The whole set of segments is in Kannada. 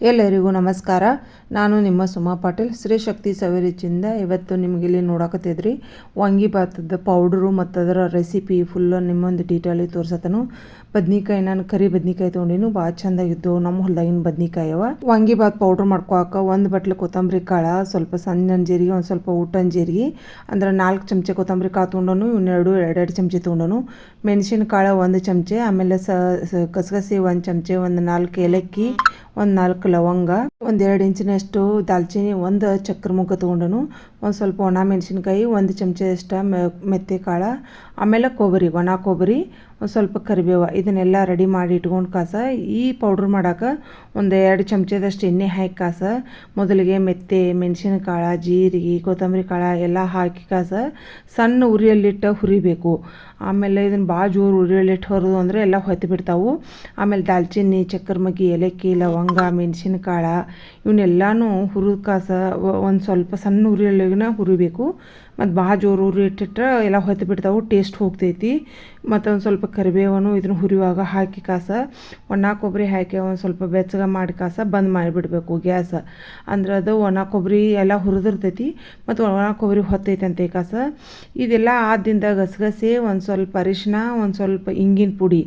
ಎಲ್ಲರಿಗೂ ನಮಸ್ಕಾರ. ನಾನು ನಿಮ್ಮ ಸುಮಾ ಪಾಟೀಲ್. ಶ್ರೀ ಶಕ್ತಿ ಸವಿರುಚಿಯಿಂದ ಇವತ್ತು ನಿಮಗೆ ಇಲ್ಲಿ ನೋಡಕತ್ತಿದ್ರಿ ವಾಂಗಿಭಾತದ ಪೌಡ್ರು ಮತ್ತು ಅದರ ರೆಸಿಪಿ ಫುಲ್ ನಿಮ್ಮೊಂದು ಡೀಟೇಲಿ ತೋರ್ಸತನು ಬದ್ನಿಕಾಯಿ ನಾನು ಕರಿ ಬದ್ನಿಕಾಯಿ ತೊಗೊಂಡಿನು, ಭಾಳ ಚಂದಾಗಿದ್ದು ನಮ್ಮ ಹೊಲ್ದಾಗಿನ ಬದ್ನಿಕಾಯಿ ಅವ. ವಾಂಗಿಭಾತ್ ಪೌಡ್ರ್ ಮಾಡ್ಕೊಳಕ ಒಂದು ಬಟ್ಲು ಕೊತ್ತಂಬರಿ ಕಾಳು, ಸ್ವಲ್ಪ ಸಣ್ಣ ಜೀರಿಗೆ, ಒಂದು ಸ್ವಲ್ಪ ಊಟನ ಜೀರಿಗೆ, ಅಂದ್ರೆ ನಾಲ್ಕು ಚಮಚೆ ಕೊತ್ತಂಬರಿ ಕಾಳು ತೊಗೊಂಡನು, ಇನ್ನೆರಡು, ಎರಡೆರಡು ಚಮಚೆ ತೊಗೊಂಡನು. ಮೆಣಸಿನ ಒಂದು ಚಮಚೆ, ಆಮೇಲೆ ಸ, ಕಸಗಸಿ ಒಂದು ಚಮಚೆ, ಒಂದು ನಾಲ್ಕು ಏಲಕ್ಕಿ ಒಂದು ನಾಲ್ಕು ಲವಂಗ. ಒಂದು ಎರಡು ಇಂಚಿನಷ್ಟು ದಾಲ್ಚಿನ್ನಿ, ಒಂದು ಚಕ್ರ ಮುಗ್ಗ ತೊಗೊಂಡನು. ಒಂದು ಸ್ವಲ್ಪ ಒಣ ಮೆಣಸಿನ್ಕಾಯಿ, ಒಂದು ಚಮಚದಷ್ಟು ಮೆತ್ತೆ ಕಾಳು ಆಮೇಲೆ ಕೊಬ್ಬರಿ, ಒಣ ಕೊಬ್ಬರಿ, ಒಂದು ಸ್ವಲ್ಪ ಕರಿಬೇವು. ಇದನ್ನೆಲ್ಲ ರೆಡಿ ಮಾಡಿ ಇಟ್ಕೊಂಡು ಕಾಸ. ಈ ಪೌಡ್ರ್ ಮಾಡೋಕೆ ಒಂದು ಎರಡು ಚಮಚದಷ್ಟು ಎಣ್ಣೆ ಹಾಕಿ ಕಾಸ. ಮೊದಲಿಗೆ ಮೆತ್ತೆ, ಮೆಣಸಿನಕಾಳು, ಜೀರಿಗೆ, ಕೊತ್ತಂಬರಿ ಕಾಳು ಎಲ್ಲ ಹಾಕಿ ಕಾಸ. ಸಣ್ಣ ಉರಿಯಲ್ಲಿಟ್ಟು ಹುರಿಬೇಕು. ಆಮೇಲೆ ಇದನ್ನು ಭಾಳ ಜೋರು ಉರಿಯಲ್ಲಿಟ್ಟು ಹೊರದು ಅಂದರೆ ಎಲ್ಲ ಹೊತ್ತು ಬಿಡ್ತಾವೆ. ಆಮೇಲೆ ದಾಲ್ಚಿನ್ನಿ ಚಕ್ಕರ್ ಮಗ್ಗಿ, ಏಲಕ್ಕಿ, ಲವಂಗ, ಮೆಣಸಿನಕಾಳು ಇವನ್ನೆಲ್ಲನೂ ಹುರಿದು ಕಾಸ ಒಂದು ಸ್ವಲ್ಪ ಸಣ್ಣ ಉರಿಯಲ್ಲಿನ ಹುರಿಬೇಕು. ಮತ್ತು ಭಾಳ ಜೋರು ಉರಿ ಇಟ್ಟಿಟ್ರೆ ಎಲ್ಲ ಹೊತ್ತು ಬಿಡ್ತಾವೆ, ಟೇಸ್ಟ್ ಹೋಗ್ತೈತಿ. ಮತ್ತು ಒಂದು ಸ್ವಲ್ಪ ಕರಿಬೇವನ್ನು ಇದನ್ನು ಹುರಿಯುವಾಗ ಹಾಕಿ ಕಾಸ, ಒಣ ಕೊಬ್ಬರಿ ಹಾಕಿ ಒಂದು ಸ್ವಲ್ಪ ಬೆಚ್ಚಗ ಮಾಡಿ ಕಾಸ ಬಂದ್ ಮಾಡಿಬಿಡ್ಬೇಕು ಗ್ಯಾಸ್. ಅಂದ್ರೆ ಅದು ಒಣ ಕೊಬ್ಬರಿ ಎಲ್ಲ ಹುರಿದಿರ್ತೈತಿ, ಮತ್ತು ಒಣ ಕೊಬ್ಬರಿ ಹೊತ್ತೈತಂತೆ ಕಾಸ. ಇದೆಲ್ಲ ಆದಿಂದ ಗಸಗಸೆ, ಒಂದು ಸ್ವಲ್ಪ ಅರಿಶಿನ ಒಂದು ಸ್ವಲ್ಪ ಇಂಗಿನ ಪುಡಿ.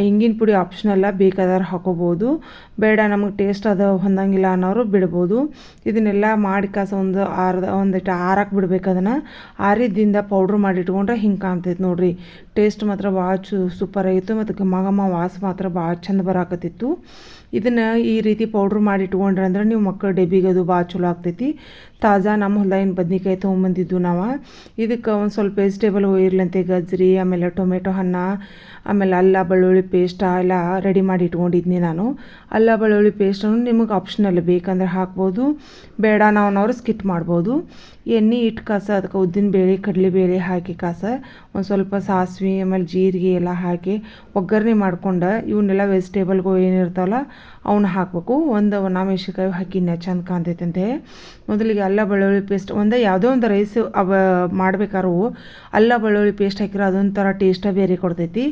ಇಂಗಿನ ಪುಡಿ ಆಪ್ಷನಲ್ಲ ಬೇಕಾದ್ರೆ ಹಾಕೋಬೋದು. ಬೇಡ, ನಮಗೆ ಟೇಸ್ಟ್ ಅದು ಹೊಂದಂಗಿಲ್ಲ ಅನ್ನೋರು ಬಿಡ್ಬೋದು. ಇದನ್ನೆಲ್ಲ ಮಾಡಿ ಕಾಸ ಒಂದು ಅರ್ಧ ಒಂದಿಟ್ಟು ಆರಕ್ಕೆ ಬಿಡ್ಬೇಕು ಅದನ್ನು. ಆರಿದ್ದಿಂದ ಪೌಡ್ರ್ ಮಾಡಿ ಇಟ್ಕೊಂಡ್ರೆ ಹಿಂಗೆ ಕಾಣ್ತೈತೆ ನೋಡಿರಿ. ಟೇಸ್ಟ್ ಮಾತ್ರ ಭಾಳ ಚು ಸೂಪರ್ ಆಗಿತ್ತು ಮತ್ತು ಘಮ ಘಮ ವಾಸ ಮಾತ್ರ ಭಾಳ ಚಂದ ಬರಾಕತ್ತಿತ್ತು. ಇದನ್ನು ಈ ರೀತಿ ಪೌಡ್ರ್ ಮಾಡಿ ಇಟ್ಕೊಂಡ್ರೆ ಅಂದ್ರೆ ನೀವು ಮಕ್ಕಳು ಡೆಬ್ಬಿಗೆ ಅದು ಭಾಳ ಚಲೋ ಆಗ್ತೈತಿ. ತಾಜಾ ನಮ್ಮ ಹೊಲ್ದಾಗಿನ ಬದ್ನಿಕಾಯಿ ತೊಗೊಂಬಂದಿದ್ದು ನಾವು. ಇದಕ್ಕೆ ಒಂದು ಸ್ವಲ್ಪ ವೆಜಿಟೇಬಲ್ ಇರ್ಲಂತೆ, ಗಜ್ರಿ, ಆಮೇಲೆ ಟೊಮೆಟೊ ಹಣ್ಣ, ಆಮೇಲೆ ಅಲ್ಲ ಬೆಳ್ಳುಳ್ಳಿ ಪೇಸ್ಟ್ ಎಲ್ಲ ರೆಡಿ ಮಾಡಿ ಇಟ್ಕೊಂಡಿದ್ನಿ ನಾನು. ಅಲ್ಲ ಬೆಳ್ಳುಳ್ಳಿ ಪೇಸ್ಟನ್ನು ನಿಮಗೆ ಆಪ್ಷನಲ್ ಬೇಕಂದ್ರೆ ಹಾಕ್ಬೋದು. ಬೇಡ ನಾವು ನಾವು ಸ್ಕಿಟ್ ಮಾಡ್ಬೋದು. ಎಣ್ಣೆ ಇಟ್ಟು ಕಾಸ, ಅದಕ್ಕೆ ಉದ್ದಿನ ಬೇಳೆ ಕಡಲೆಬೇಳೆ ಹಾಕಿ ಕಾಸ, ಒಂದು ಸ್ವಲ್ಪ ಸಾಸಿವೆ, ಆಮೇಲೆ ಜೀರಿಗೆ ಎಲ್ಲ ಹಾಕಿ ಒಗ್ಗರಣೆ ಮಾಡ್ಕೊಂಡು ಇವನ್ನೆಲ್ಲ ವೆಜಿಟೇಬಲ್ಗಳು ಏನಿರ್ತಾವಲ್ಲ ಅವನ್ನ ಹಾಕಬೇಕು. ಒಂದು ಒಣ ಹಾಕಿ ಚಂದ ಕಾಣ್ತೈತಂತೆ. ಮೊದಲಿಗೆ ಅಲ್ಲ ಬೆಳ್ಳುಳ್ಳಿ ಪೇಸ್ಟ್ ಒಂದು ಯಾವುದೋ ಒಂದು ರೈಸ್ ಅವ ಮಾಡ್ಬೇಕಾದ್ರೂ ಅಲ್ಲ ಬೆಳ್ಳುಳ್ಳಿ ಪೇಸ್ಟ್ ಹಾಕಿರೋ ಅದೊಂಥರ ಟೇಸ್ಟ ಬೇರೆ ಕೊಡ್ತೈತಿ.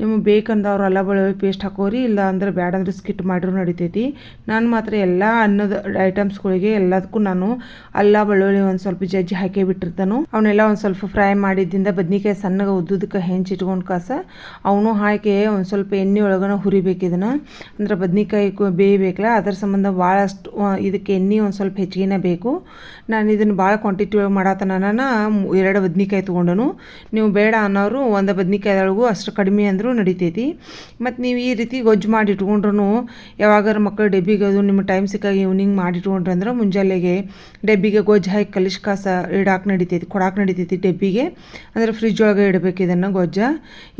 ನಿಮಗೆ ಬೇಕಂದವ್ರು ಅಲ್ಲ ಬೆಳ್ಳುಳ್ಳಿ ಪೇಸ್ಟ್ ಹಾಕೋರಿ ಇಲ್ಲ ಅಂದ್ರೆ ಬ್ಯಾಡ ಅಂದ್ರೆ ಸ್ಕಿಟ್ ಮಾಡಿದ್ರು ನಡಿತೈತಿ. ನಾನು ಮಾತ್ರ ಎಲ್ಲ ಅನ್ನದ ಐಟಮ್ಸ್ಗಳಿಗೆ ಎಲ್ಲದಕ್ಕೂ ನಾನು ಅಲ್ಲ ಬೆಳ್ಳುಳ್ಳಿ ಒಂದು ಸ್ವಲ್ಪ ಜಜ್ಜಿ ಹಾಕಿ ಬಿಟ್ಟಿರ್ತಾನು. ಅವನ್ನೆಲ್ಲ ಒಂದು ಸ್ವಲ್ಪ ಫ್ರೈ ಮಾಡಿದ್ದಿಂದ ಬದ್ನಿಕಾಯಿ ಸಣ್ಣಗೆ ಉದ್ದುದಕ್ಕೆ ಹೆಂಚಿಟ್ಕೊಂಡು ಕಾಸ, ಅವನು ಹಾಕಿ ಒಂದು ಸ್ವಲ್ಪ ಎಣ್ಣೆ ಒಳಗನ ಹುರಿಬೇಕು ಇದನ್ನು. ಅಂದ್ರೆ ಬದ್ನಿಕಾಯಿ ಬೇಯಬೇಕಲ್ಲ ಅದರ ಸಂಬಂಧ ಭಾಳಷ್ಟು ಇದಕ್ಕೆ ಎಣ್ಣೆ ಒಂದು ಸ್ವಲ್ಪ ಹೆಚ್ಚಿಗೆನೇ ಬೇಕು. ನಾನು ಇದನ್ನು ಭಾಳ ಕ್ವಾಂಟಿಟಿ ಒಳಗೆ ಮಾಡತ್ತನ ಎರಡು ಬದ್ನಿಕಾಯಿ ತೊಗೊಂಡನು. ನೀವು ಬೇಡ ಅನ್ನೋರು ಒಂದು ಬದ್ನಿಕಾಯಿದೊಳಗೂ ಅಷ್ಟು ಕಡಿಮೆ ಅಂದರೂ ನಡಿತೈತಿ. ಮತ್ತು ನೀವು ಈ ರೀತಿ ಗೊಜ್ಜು ಮಾಡಿ ಇಟ್ಕೊಂಡ್ರು ಯಾವಾಗಾರ ಮಕ್ಕಳು ಡೆಬ್ಬಿಗೆ ಅದು ನಿಮ್ಮ ಟೈಮ್ ಸಿಕ್ಕಾಗ ಈವ್ನಿಂಗ್ ಮಾಡಿ ಇಟ್ಕೊಂಡ್ರಂದ್ರೆ ಮುಂಜಾನೆಗೆ ಡೆಬ್ಬಿಗೆ ಗೊಜ್ಜು ಹಾಕಿ ಕಲಿಶ್ ಕಾಸ ಇಡಾಕೆ ನಡಿತೈತಿ, ಕೊಡಾಕೆ ನಡಿತೈತಿ ಡೆಬ್ಬಿಗೆ. ಅಂದರೆ ಫ್ರಿಜ್ ಒಳಗೆ ಇಡಬೇಕು ಇದನ್ನು ಗೊಜ್ಜ.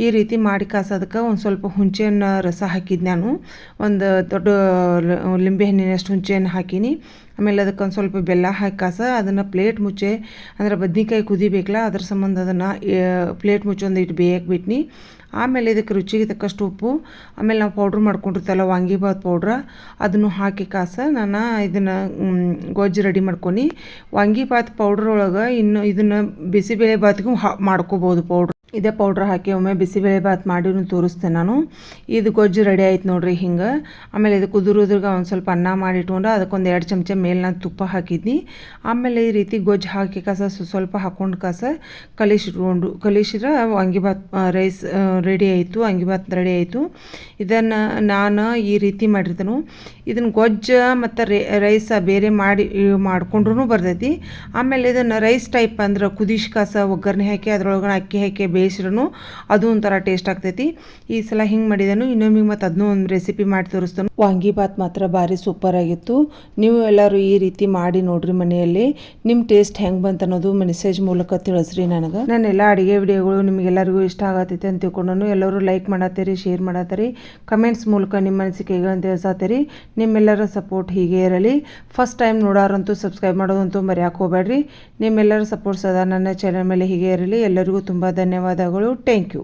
ಈ ರೀತಿ ಮಾಡಿ ಕಾಸೋದಕ್ಕೆ ಒಂದು ಸ್ವಲ್ಪ ಹುಂಚೆಯನ್ನು ರಸ ಹಾಕಿದ್ದು ನಾನು. ಒಂದು ದೊಡ್ಡ ಲಿಂಬೆ ಹಣ್ಣಿನಷ್ಟು ಹುಂಚೆಯನ್ನು ಹಾಕೀನಿ. ಆಮೇಲೆ ಅದಕ್ಕೆ ಒಂದು ಸ್ವಲ್ಪ ಬೆಲ್ಲ ಹಾಕಿ ಕಾಸ, ಅದನ್ನು ಪ್ಲೇಟ್ ಮುಚ್ಚೆ, ಅಂದ್ರೆ ಬದ್ನಿಕಾಯಿ ಕುದಿಬೇಕಲ್ಲ, ಅದ್ರ ಸಂಬಂಧ ಅದನ್ನು ಪ್ಲೇಟ್ ಮುಚ್ಚಿ ಒಂದು ಇಟ್ಟು ಬೇಯಕ್ಕೆ ಬಿಟ್ನಿ. ಆಮೇಲೆ ಇದಕ್ಕೆ ರುಚಿಗೆ ತಕ್ಕಷ್ಟು ಉಪ್ಪು, ಆಮೇಲೆ ನಾವು ಪೌಡ್ರ್ ಮಾಡ್ಕೊಂಡಿರ್ತಲ್ಲ ವಾಂಗಿಬಾತ್ ಪೌಡ್ರ ಅದನ್ನು ಹಾಕಿ ಕಾಸ, ನಾನು ಇದನ್ನು ಗೊಜ್ಜು ರೆಡಿ ಮಾಡ್ಕೊಂಡು ವಾಂಗಿಬಾತ್ ಪೌಡ್ರ್ ಒಳಗೆ ಇನ್ನು ಇದನ್ನು ಬಿಸಿಬೇಳೆ ಬಾತ್ಗೂ ಹಾ, ಮಾಡ್ಕೋಬೋದು ಪೌಡ್ರ್ ಇದೇ ಪೌಡ್ರ್ ಹಾಕಿ ಒಮ್ಮೆ ಬಿಸಿಬೇಳೆ ಭಾತ್ ಮಾಡಿ ತೋರಿಸ್ತೇನೆ ನಾನು. ಇದು ಗೊಜ್ಜು ರೆಡಿ ಆಯ್ತು ನೋಡ್ರಿ ಹಿಂಗೆ. ಆಮೇಲೆ ಇದು ಕುದುರುದ್ರಾಗ ಒಂದು ಸ್ವಲ್ಪ ಅನ್ನ ಮಾಡಿ ಇಟ್ಕೊಂಡು ಅದಕ್ಕೊಂದು ಎರಡು ಚಮಚ ಮೇಲೆ ನಾನು ತುಪ್ಪ ಹಾಕಿದ್ನಿ. ಆಮೇಲೆ ಈ ರೀತಿ ಗೊಜ್ಜು ಹಾಕಿ ಕಸ ಸ್ವಲ್ಪ ಹಾಕ್ಕೊಂಡು ಕಸ ಕಲಿಸಿಟ್ಕೊಂಡು, ಕಲಿಸಿದ್ರೆ ಅಂಗಿಭಾತ್ ರೈಸ್ ರೆಡಿ ಆಯಿತು ಅಂಗಿಬಾತ್ ರೆಡಿ ಆಯಿತು. ಇದನ್ನು ನಾನು ಈ ರೀತಿ ಮಾಡಿರ್ತೇನೆ. ಇದನ್ನು ಗೊಜ್ಜು ಮತ್ತು ರೈಸ ಬೇರೆ ಮಾಡಿ ಮಾಡ್ಕೊಂಡ್ರೂ ಬರ್ತೈತಿ. ಆಮೇಲೆ ಇದನ್ನು ರೈಸ್ ಟೈಪ್ ಅಂದ್ರೆ ಕುದಿಶ್ ಕಸ ಒಗ್ಗರಣೆ ಹಾಕಿ ಅದ್ರೊಳಗೆ ಅಕ್ಕಿ ಹಾಕಿ ಬೇಯಿಸ್ರೂ ಅದು ಒಂಥರ ಟೇಸ್ಟ್ ಆಗ್ತೈತಿ. ಈ ಸಲ ಹಿಂಗೆ ಮಾಡಿದನು ಇನ್ನೊಮ್ಮೆ ಮತ್ತು ಅದನ್ನೂ ಒಂದು ರೆಸಿಪಿ ಮಾಡಿ ತೋರಿಸ್ತಾನು. ವಾಂಗಿಭಾತ್ ಮಾತ್ರ ಭಾರಿ ಸೂಪರ್ ಆಗಿತ್ತು. ನೀವು ಎಲ್ಲರೂ ಈ ರೀತಿ ಮಾಡಿ ನೋಡ್ರಿ ಮನೆಯಲ್ಲಿ. ನಿಮ್ಮ ಟೇಸ್ಟ್ ಹೆಂಗೆ ಬಂತ ಅನ್ನೋದು ಮೆಸೇಜ್ ಮೂಲಕ ತಿಳಿಸ್ರಿ ನನಗೆ. ನಾನು ಎಲ್ಲ ಅಡುಗೆ ವಿಡಿಯೋಗಳು ನಿಮಗೆಲ್ಲರಿಗೂ ಇಷ್ಟ ಆಗತ್ತೈತೆ ಅಂತ ತಿಳ್ಕೊಂಡು ಎಲ್ಲರೂ ಲೈಕ್ ಮಾಡತ್ತೀರಿ ಶೇರ್ ಮಾಡತ್ತೀರಿ ಕಮೆಂಟ್ಸ್ ಮೂಲಕ ನಿಮ್ಮ ಮನಸ್ಸಿಗೆ ತಿಳಿಸತ್ತೀರಿ ನಿಮ್ಮೆಲ್ಲರ ಸಪೋರ್ಟ್ ಹೀಗೆ ಇರಲಿ. ಫಸ್ಟ್ ಟೈಮ್ ನೋಡೋರಂತೂ ಸಬ್ಸ್ಕ್ರೈಬ್ ಮಾಡೋದಂತೂ ಮರೆಯಾಕೆ ಹೋಗಬೇಡ್ರಿ. ನಿಮ್ಮೆಲ್ಲರ ಸಪೋರ್ಟ್ ಸದಾ ನನ್ನ ಚಾನಲ್ ಮೇಲೆ ಹೀಗೆ ಇರಲಿ. ಎಲ್ಲರಿಗೂ ತುಂಬ ಧನ್ಯವಾದಗಳು ಥ್ಯಾಂಕ್ ಯು